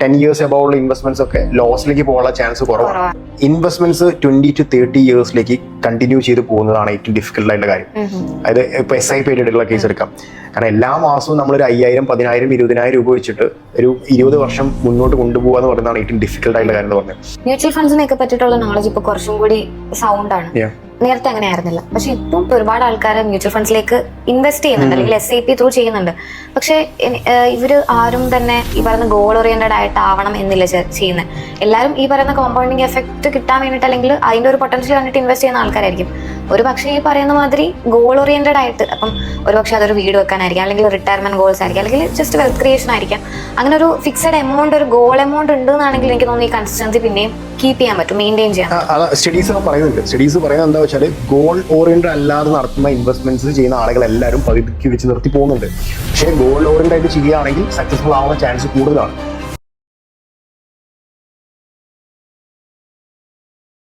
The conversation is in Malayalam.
ടെൻ ഇയേഴ്സ് അബൌ ഉള്ള ഇൻവെസ്റ്റ്മെന്റ്സ് ഒക്കെ ലോസിലേക്ക് പോകാനുള്ള ചാൻസ് കുറവാണ്. ഇൻവെസ്റ്റ്മെന്റ്സ് ട്വന്റി ടു തേർട്ടി ഇയേഴ്സിലേക്ക് കണ്ടിന്യൂ ചെയ്ത് പോകുന്നതാണ് ഏറ്റവും ഡിഫിക്കൽട്ട് ആയിട്ടുള്ള കാര്യം. അതായത് ഇപ്പൊ എസ് ഐ പി ആയിട്ടുള്ള കേസ് എടുക്കാം. കാരണം എല്ലാ മാസവും നമ്മൾ ഒരു അയ്യായിരം പതിനായിരം ഇരുപതിനായിരം രൂപ വെച്ചിട്ട് ഒരു ഇരുപത് വർഷം മുന്നോട്ട് കൊണ്ടുപോകുക എന്ന് പറയുന്നതാണ് ഏറ്റവും ഡിഫിക്കൽട്ട് ആയിട്ടുള്ള കാര്യം എന്ന് പറഞ്ഞത്. മ്യൂച്വൽ ഫണ്ട്സിനെ പറ്റിയിട്ടുള്ള നോളജ് ഇപ്പൊ കുറച്ചും കൂടി സൗണ്ട് ആണ്. നേരത്തെ അങ്ങനെ ആയിരുന്നില്ല. പക്ഷെ ഇപ്പം ഒരുപാട് ആൾക്കാർ മ്യൂച്വൽ ഫണ്ട്സിലേക്ക് ഇൻവെസ്റ്റ് ചെയ്യുന്നുണ്ട്. അല്ലെങ്കിൽ എസ് ഐ പി ത്രൂ ചെയ്യുന്നുണ്ട്. പക്ഷെ ഇവർ ആരും തന്നെ ഈ പറയുന്ന ഗോൾ ഓറിയന്റഡ് ആയിട്ട് ആവണം എന്നില്ല ചെയ്യുന്നത് എല്ലാവരും ഈ പറയുന്ന കോമ്പൗണ്ടിങ് എഫക്ട് കിട്ടാൻ വേണ്ടിയിട്ട് അല്ലെങ്കിൽ അതിന്റെ ഒരു പൊട്ടൻഷ്യൽ കണ്ടിട്ട് ഇൻവെസ്റ്റ് ചെയ്യുന്ന ആൾക്കാരായിരിക്കും. ഒരു പക്ഷേ ഈ പറയുന്ന മാതിരി ഗോൾ ഓറിയന്റഡ് ആയിട്ട് അപ്പം ഒരു പക്ഷേ അതൊരു വീട് വെക്കാനായിരിക്കാം അല്ലെങ്കിൽ റിട്ടയർമെന്റ് ഗോൾസ് ആയിരിക്കാം അല്ലെങ്കിൽ ജസ്റ്റ് വെൽത്ത് ക്രിയേഷൻ ആയിരിക്കാം. അങ്ങനെ ഒരു ഫിക്സഡ് എമൗണ്ട് ഒരു ഗോൾ എമൗണ്ട് ഉണ്ട് എന്നാണെങ്കിൽ എനിക്ക് തോന്നുന്നു ഈ കൺസിസ്റ്റൻസി പിന്നെയും കീപ്പ് ചെയ്യാൻ പറ്റും മെയിന്റെയിൻ ചെയ്യാൻ സ്റ്റഡീസ് പറയുന്നുണ്ട്. സ്റ്റഡീസ് പറയുന്നത് എന്താ വെച്ചാൽ ഗോൾ ഓറിയന്റഡ് അല്ലാതെ നടത്തുന്ന ഇൻവെസ്റ്റ്മെന്റ്സ് ചെയ്യുന്ന ആളുകൾ എല്ലാവരും പകുതിക്ക് വെച്ച് നിർത്തി പോകുന്നുണ്ട്. പക്ഷേ ഗോൾ ഓറിയന്റഡ് ആയിട്ട് ചെയ്യുകയാണെങ്കിൽ സക്സസ്ഫുൾ ആവുന്ന ചാൻസ് കൂടുതലാണ്.